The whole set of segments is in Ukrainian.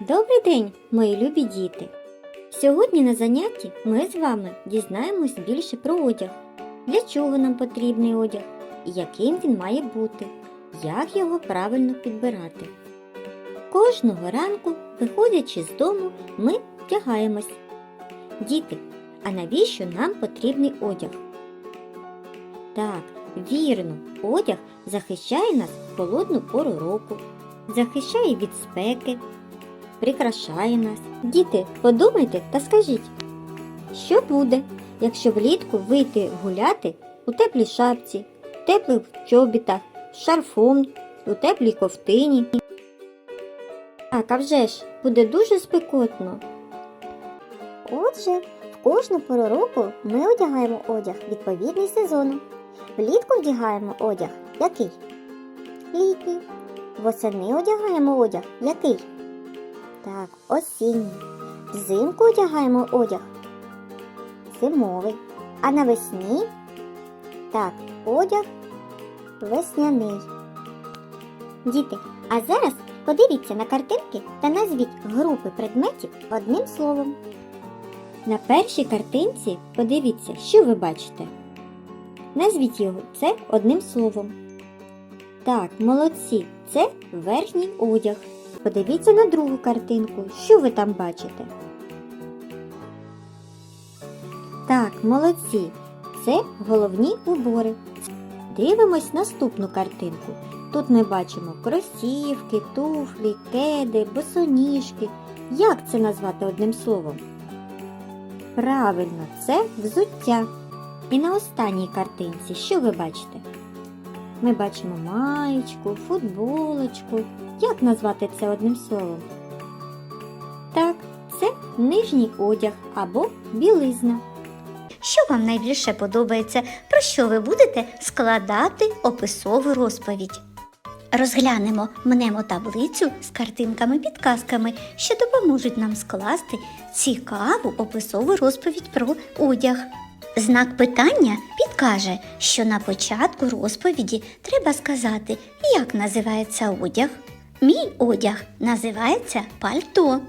Добрий день, мої любі діти! Сьогодні на занятті ми з вами дізнаємось більше про одяг. Для чого нам потрібний одяг і яким він має бути, як його правильно підбирати. Кожного ранку, виходячи з дому, ми вдягаємось. Діти, а навіщо нам потрібний одяг? Так, вірно, одяг захищає нас в холодну пору року, захищає від спеки, прикрашає нас. Діти, подумайте та скажіть, що буде, якщо влітку вийти гуляти у теплій шапці, теплих чобітах, шарфом, у теплій ковтині? Так, а вже ж, буде дуже спекотно. Отже, в кожну пору року ми одягаємо одяг відповідний сезону. Влітку вдягаємо одяг який? Літній. Восени одягаємо одяг який? Так, осінній. Взимку одягаємо одяг зимовий. А навесні? Так, одяг весняний. Діти, а зараз подивіться на картинки та назвіть групи предметів одним словом. На першій картинці подивіться, що ви бачите. Назвіть його це одним словом. Так, молодці, це верхній одяг. Подивіться на другу картинку, що ви там бачите. Так, молодці, це головні убори. Дивимось наступну картинку. Тут ми бачимо кросівки, туфлі, кеди, босоніжки. Як це назвати одним словом? Правильно, це взуття. І на останній картинці що ви бачите? Ми бачимо маєчку, футболочку. Як назвати це одним словом? Так, це нижній одяг або білизна. Що вам найбільше подобається, про що ви будете складати описову розповідь? Розглянемо мнемо таблицю з картинками-підказками, що допоможуть нам скласти цікаву описову розповідь про одяг. Знак питання підкаже, що на початку розповіді треба сказати, як називається одяг. Мій одяг називається пальто.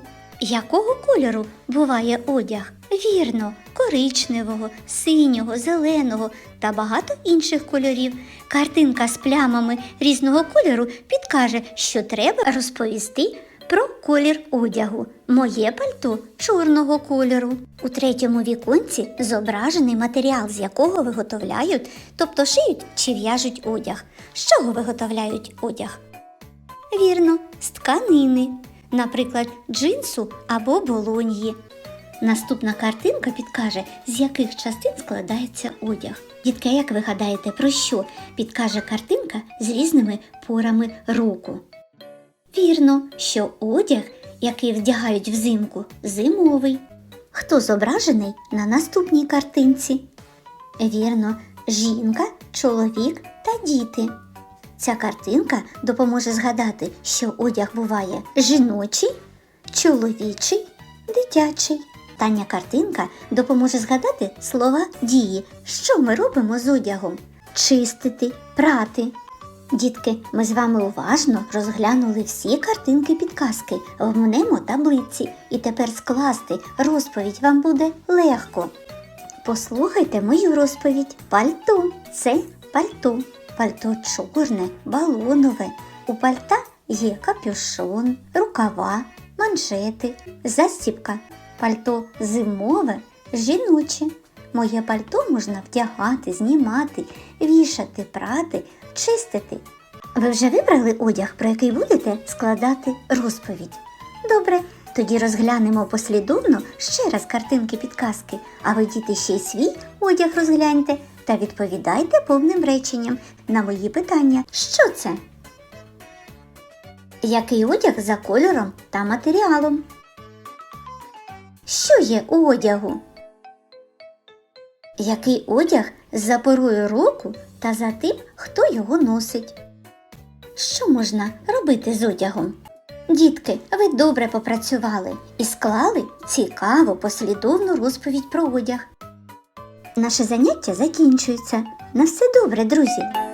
Якого кольору буває одяг? Вірно, коричневого, синього, зеленого та багато інших кольорів. Картинка з плямами різного кольору підкаже, що треба розповісти про колір одягу. Моє пальто чорного кольору. У третьому віконці зображений матеріал, з якого виготовляють, тобто шиють чи в'яжуть одяг. З чого виготовляють одяг? Вірно, з тканини, наприклад, джинсу або болоньї. Наступна картинка підкаже, з яких частин складається одяг. Дітки, як ви гадаєте, про що підкаже картинка з різними порами року? Вірно, що одяг, який вдягають взимку, зимовий. Хто зображений на наступній картинці? Вірно, жінка, чоловік та діти. Ця картинка допоможе згадати, що одяг буває жіночий, чоловічий, дитячий. Тання картинка допоможе згадати слова дії, що ми робимо з одягом чистити, прати. Дітки, ми з вами уважно розглянули всі картинки підказки в мнемо таблиці, і тепер скласти розповідь вам буде легко. Послухайте мою розповідь. Пальто це пальто. Пальто чорне, балонове. У пальта є капюшон, рукава, манжети, застібка. Пальто зимове, жіноче. Моє пальто можна вдягати, знімати, вішати, прати, чистити. Ви вже вибрали одяг, про який будете складати розповідь? Добре, тоді розглянемо послідовно ще раз картинки підказки, а ви діти ще й свій одяг розгляньте та відповідайте повним реченням на мої питання. Що це? Який одяг за кольором та матеріалом? Що є у одягу? Який одяг за порою року та за тим, хто його носить? Що можна робити з одягом? Дітки, ви добре попрацювали і склали цікаву послідовну розповідь про одяг. Наше заняття закінчується. На все добре, друзі!